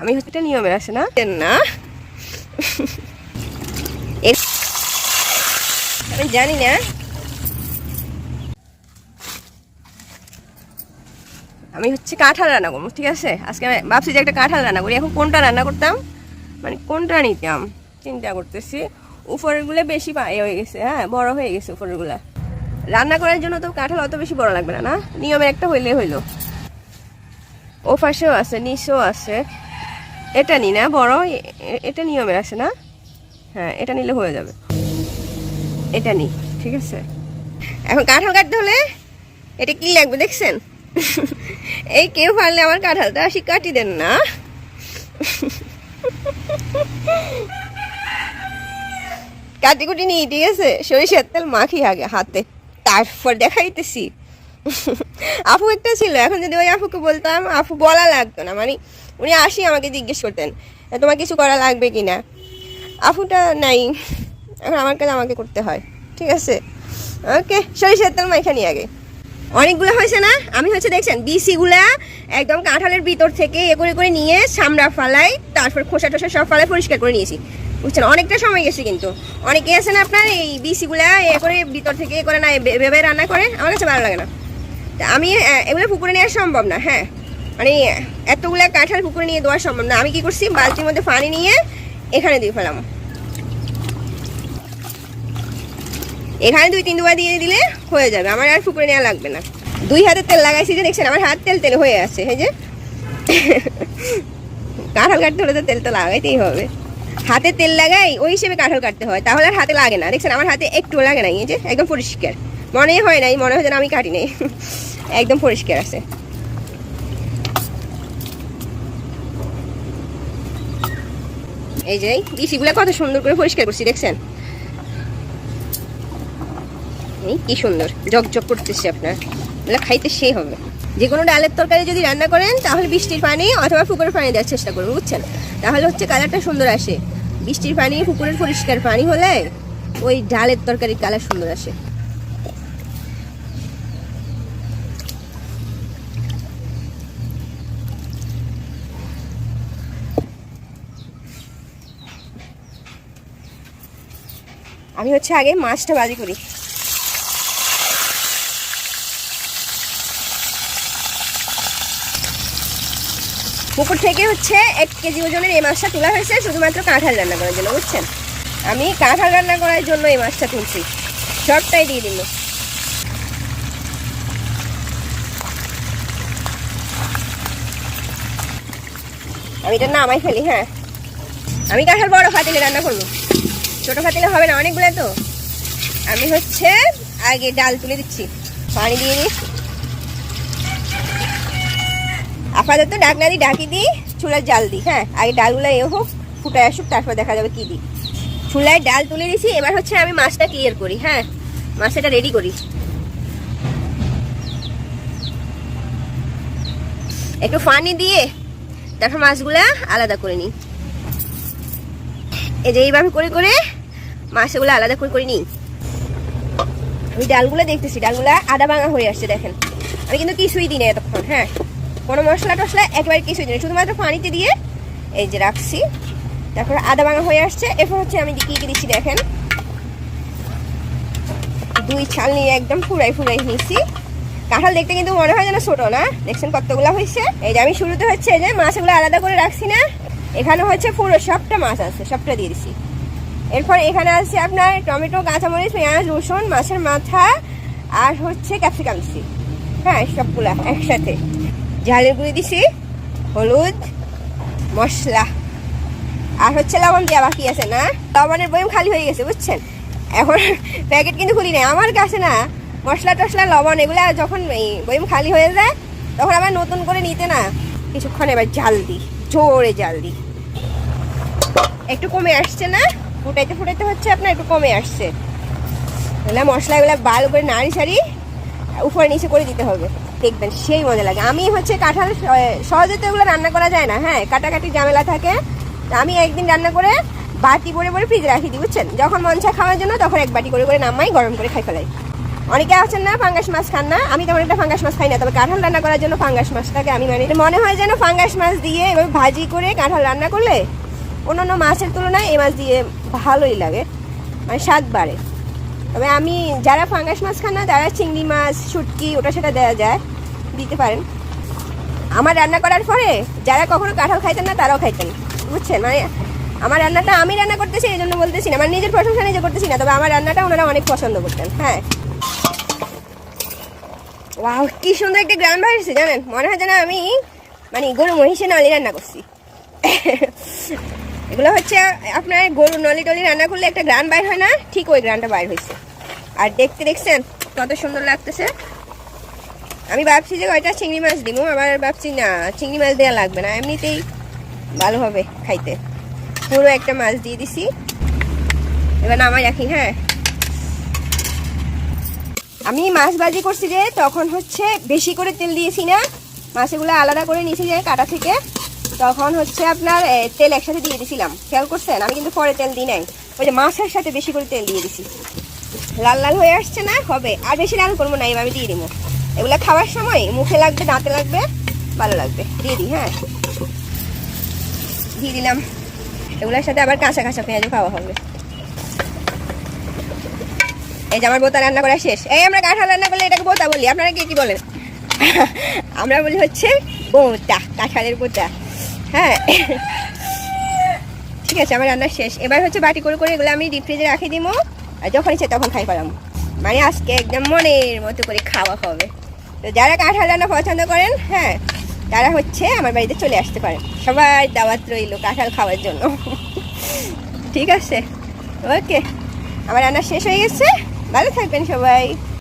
আমি হচ্ছে নিয়মের আছে না? না। আমি জানি না। আমি হচ্ছে কাঁঠাল রান্না করব, ঠিক আছে? আজকে আমি ভাবছি যে একটা কাঁঠাল রান্না করি। এখন কোনটা রান্না করতাম? মানে কোনটা নিতাম? চিন্তা করতেছি। উপরেরগুলো বেশি এ হয়ে গেছে হ্যাঁ বড় হয়ে গেছে উপরেরগুলা। রান্না করার জন্য তো কাঁঠাল অত বেশি বড় লাগবে না না? নিয়মের একটা হইলে হইল। ও পাশেও আছে, নিচেও আছে। এটা নি না, বড়। এটা নিয়মের আছে না? হ্যাঁ এটা নিলে হয়ে যাবে। এটা নি, ঠিক আছে? এখন কাঁঠাল কাটতে হলে এটা কি লাগবে দেখছেন? এই কেউ পারলে আমার কাঁঠালটা আসি কাটি দেন না। কাটি কুটি নিই ঠিক আছে? সরিষার তেল মাখি আগে হাতে, তারপর দেখাইতেছি। আপু একটা ছিল, এখন যদি ওই আপুকে বলতাম, আপু বলা লাগতো না মানে উনি আসি আমাকে জিজ্ঞেস করতেন তোমার কিছু করা লাগবে কি না আপুটা নাই। এখন আমার কাছে আমাকে করতে হয়। ঠিক আছে। ওকে, সরিষার তেল মাইখা নিয়ে আগে। অনেকগুলো হয়েছে না? আমি হচ্ছে দেখছেন, বিসিগুলা একদম কাঁঠালের ভিতর থেকে এ করে করে নিয়ে সামরা ফালাই, তারপর খোসা টোসা সব ফালাই পরিষ্কার করে নিয়েছি। বুঝছেন, অনেকটা সময় গেছে কিন্তু। অনেকে আছে না আপনার, এই বিসিগুলা এ করে ভিতর থেকে এ করে না ভেবে রান্না করে আমার কাছে ভালো লাগে না। তা আমি এগুলো পুকুরে নেওয়া সম্ভব না হ্যাঁ। মানে এতগুলা কাঁঠাল পুকুরে নিয়ে দেওয়া সম্ভব না। আমি কি করছি? বালতির মধ্যে পানি নিয়ে এখানে দিয়ে ফেলাম। এখানে দুই, তিন দুবার দিয়ে দিলে হয়ে যাবে। আমার আর পুকুরে নেওয়া লাগবে না। দুই হাতে তেল লাগাইছি যে দেখছেন, আমার হাত তেল তেল হয়ে আছে, এই যে। কাঁঠাল কাটতে হলে তো তেল তো লাগাইতেই হবে। হাতে তেল লাগাই, ওই হিসেবে কাঁঠাল কাটতে হয়। তাহলে আর হাতে লাগে না। দেখছেন, আমার হাতে একটু লাগে না এই যে। একদম পরিষ্কার। মনে হয় নাই, মনে হয় যেন আমি কাটি নেই। একদম পরিষ্কার আছে। এই যে বিসিগুলো কত সুন্দর করে পরিষ্কার করছি, দেখছেন? এই কি সুন্দর জকজক করতেছে আপনার। এগুলো খাইতে সেই হবে। যে কোনো ডালের তরকারি যদি রান্না করেন, তাহলে বৃষ্টির পানি অথবা পুকুরের পানি দেওয়ার চেষ্টা করবেন, বুঝছেন? তাহলে হচ্ছে কালারটা সুন্দর আসে। বৃষ্টির পানি, পুকুরের পরিষ্কার পানি হলে ওই ডালের তরকারির কালার সুন্দর আসে। আমি হচ্ছে আগে মাছটা বাজি করি। পুকুর থেকে হচ্ছে এক কেজি ওজনের এই মাছটা তোলা হয়েছে, শুধুমাত্র কাঁঠাল রান্না করার জন্য, বুঝছেন? আমি কাঁঠাল রান্না করার জন্য এই মাছটা তুলছি। সবটাই দিয়ে দিল আমি এটা নামাই ফেলি হ্যাঁ। আমি কাঁঠাল বড় ফাতিলে রান্না করব। ছোট ফাতিলে হবে না অনেকগুলো তো? আমি হচ্ছে আগে ডাল তুলে দিচ্ছি। পানি দিয়ে দিই আপাতত ডাকনা দিই ডাকি দিই চুলার জাল দিই হ্যাঁ? আগে ডালগুলো এ হোক, ফুটে আসুক, তারপর দেখা যাবে কি দিই। চুলায় ডাল তুলে দিছি, এবার হচ্ছে আমি মাছটা ক্লিয়ার করি হ্যাঁ? মাছটা রেডি করি। একটু পানি দিয়ে তারপর মাছগুলা আলাদা করে নিই। এই যে এইভাবে করে করে মাছগুলো আলাদা করে করে নিই আমি ডালগুলো দেখতেছি, ডালগুলো আদা ভাঙা হয়ে আসছে, দেখেন। আমি কিন্তু কিছুই দিই না এতক্ষণ হ্যাঁ? কোনো মশলা টশলা একেবারে কিছুই দিই না, শুধুমাত্র পানিতে দিয়ে এই যে রাখছি। তারপর আদা ভাঙা হয়ে আসছে। এরপর হচ্ছে আমি কি কি দিচ্ছি, দেখেন। দুই ছাল নিয়ে একদম ফুরাই ফুরাই নিয়েছি। কাঁঠাল দেখতে কিন্তু মনে হয় যেন ছোট না। দেখছেন কতগুলো হয়েছে? এই যে আমি শুরুতে হচ্ছে যে মাছগুলো আলাদা করে রাখছি না। এখানে হচ্ছে পুরো সবটা মাছ আছে, সবটা দিয়ে দিছি। এরপর এখানে আছে আপনার টমেটো, কাঁচামরিচ, পেঁয়াজ, রসুন, মাছের মাথা আর হচ্ছে ক্যাপসিকাম হ্যাঁ সবগুলা একসাথে। ঝালের গুঁড়ি দিছি, হলুদ, মশলা। আর হচ্ছে লবণ দেওয়া বাকি আছে না? লবণের বয়ম খালি হয়ে গেছে, বুঝছেন? এখন প্যাকেট কিন্তু খুলি নাই। আমার কাছে না, মশলা টশলা, লবণ এগুলা যখন এই খালি হয়ে যায়, তখন আবার নতুন করে নিতে না, কিছুক্ষণ এবার জাল দিই, জোরে জাল দিই। একটু কমে আসছে না? ফুটাইতে ফুটাইতে হচ্ছে আপনার একটু কমে আসছে। তাহলে মশলাগুলো ভালো করে নাড়ি ছাড়ি উপরে নিচে করে দিতে হবে। দেখবেন, সেই মজা লাগে। আমি হচ্ছে কাঁঠাল সহজে তো এগুলো রান্না করা যায় না হ্যাঁ কাটাকাটি ঝামেলা থাকে। আমি একদিন রান্না করে বাটি ভরে ভরে ফ্রিজে রাখি দিই, বুঝছেন? যখন মন চায় খাওয়ার জন্য, তখন এক বাটি করে করে নামাই, গরম করে খাই ফেলাই। অনেকে আছেন না, ফাঙ্গাস মাছ খান না। আমি তেমন একটা ফাঙ্গাস মাছ খাই না, তবে কাঁঠাল রান্না করার জন্য ফাঙ্গাস মাছটাকে আমি মানে মনে হয় যেন ফাঙ্গাস মাছ দিয়ে এভাবে ভাজি করে কাঁঠাল রান্না করলে অন্যান্য মাছের তুলনায় এই মাছ দিয়ে ভালোই লাগে। মানে স্বাদ বাড়ে। তবে আমি, যারা ফাঙ্গাস মাছ খান না তারা চিংড়ি মাছ, শুটকি ওটা সেটা দেওয়া যায়, দিতে পারেন। আমার রান্না করার পরে, যারা কখনো কাঁঠাল খাইতেন না, তারাও খাইতেন। বুঝছেন? মানে আমার রান্নাটা আমি রান্না করতেছি, এই জন্য বলতেছি না। আমার নিজের প্রশংসা নিজে করতেছি না, তবে আমার রান্নাটা ওনারা অনেক পছন্দ করতেন। হ্যাঁ। ওয়াও, কি সুন্দর একটা গ্রাম বাড়ছে জানেন? মনে হয় যেন আমি মানে গরু মহিষে নলি রান্না করছি। এগুলো হচ্ছে, আপনার গরু নলি টলি রান্না করলে একটা গ্রান বাইর হয় না? ঠিক ওই গ্রানটা বাইর হয়েছে। আর দেখতে দেখছেন, কত সুন্দর লাগতেছে। আমি ভাবছি যে ওইটা চিংড়ি মাছ দিব, আবার ভাবছি না, চিংড়ি মাছ দেওয়া লাগবে না, এমনিতেই ভালো হবে খাইতে। পুরো একটা মাছ দিয়ে দিছি। এবার নামাই রাখি হ্যাঁ। আমি মাছ ভাজি করছি যে, তখন হচ্ছে বেশি করে তেল দিয়েছি না, মাছগুলো আলাদা করে নিয়েছি যে কাটা থেকে। তখন হচ্ছে আপনার তেল একসাথে দিয়ে দিয়েছিলাম খেয়াল করছেন? আমি কিন্তু পরে তেল দিই নাই। ওই যে মাছের সাথে বেশি করে তেল দিয়ে দিছি। লাল লাল হয়ে আসছে না? হবে। আর বেশি লাল করব না এইভাবে দিয়ে দিব। এগুলো খাওয়ার সময় মুখে লাগবে দাঁতে লাগবে, ভালো লাগবে। দিয়ে দিই হ্যাঁ? দিয়ে দিলাম। এগুলোর সাথে আবার কাঁচা কাঁচা পেঁয়াজও খাওয়া হবে। এই যে আমার বোতা রান্না করা শেষ। এই আমরা কাঁঠাল রান্না করলে এটাকে বোতা বলি। আপনারা কি কি বলেন? আমরা বলি হচ্ছে বোতা, কাঁঠালের বোতা। হ্যাঁ। ঠিক আছে, আমার রান্না শেষ। এবার হচ্ছে বাটি করে করে এগুলো আমি ডিপ ফ্রিজে রাখি দিব। আর যখন ইচ্ছে তখন খাই পারাম মানে আজকে একদম মনের মতো করে খাওয়া হবে। তো যারা কাঁঠাল রান্না পছন্দ করেন হ্যাঁ তারা হচ্ছে আমার বাড়িতে চলে আসতে পারেন। সবাই দাওয়াত রইল কাঁঠাল খাওয়ার জন্য। ঠিক আছে? ওকে। আমার রান্না শেষ হয়ে গেছে। ভালো থাকবেন সবাই।